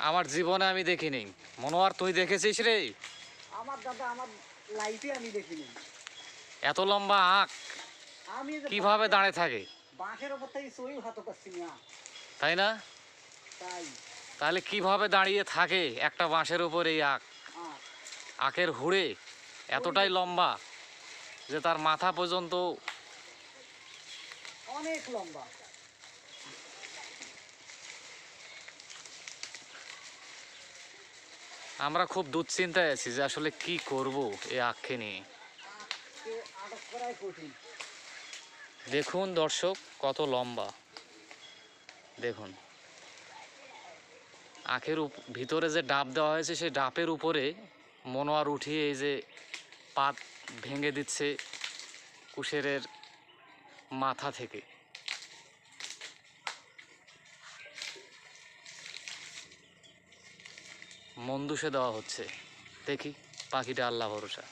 আমার জীবনে আমি দেখিনি। মনোয়ার তুই দেখেছিস রে? আমার দাদা আমার লাইফে আমি দেখিনি। এত লম্বা আঁক আমি যে কীভাবে দাঁড়িয়ে থাকে? বাঁশের ওপর থেকে সই হাতে পাচ্ছি না। তাই না? তাই। তাহলে কীভাবে দাঁড়িয়ে থাকে একটা বাঁশের উপর এই আঁক? আর আঁকের হুড়ে এতটাই লম্বা যে তার মাথা পর্যন্ত অনেক লম্বা। আমরা খুব দুশ্চিন্তায় আছি যে আসলে কি করব এই আঁককে নিয়ে। দেখুন দর্শক, কত লম্বা। দেখুন। আখের ভিতরে যে ডাব দেওয়া হয়েছে, সেই ডাবের উপরে মনোয়ার উঠিয়ে এই যে পাত ভেঙে দিচ্ছে কুশেরের মাথা থেকে। মন্দুষে দেওয়া হচ্ছে। দেখি পাখিটা আল্লাহ ভরসা।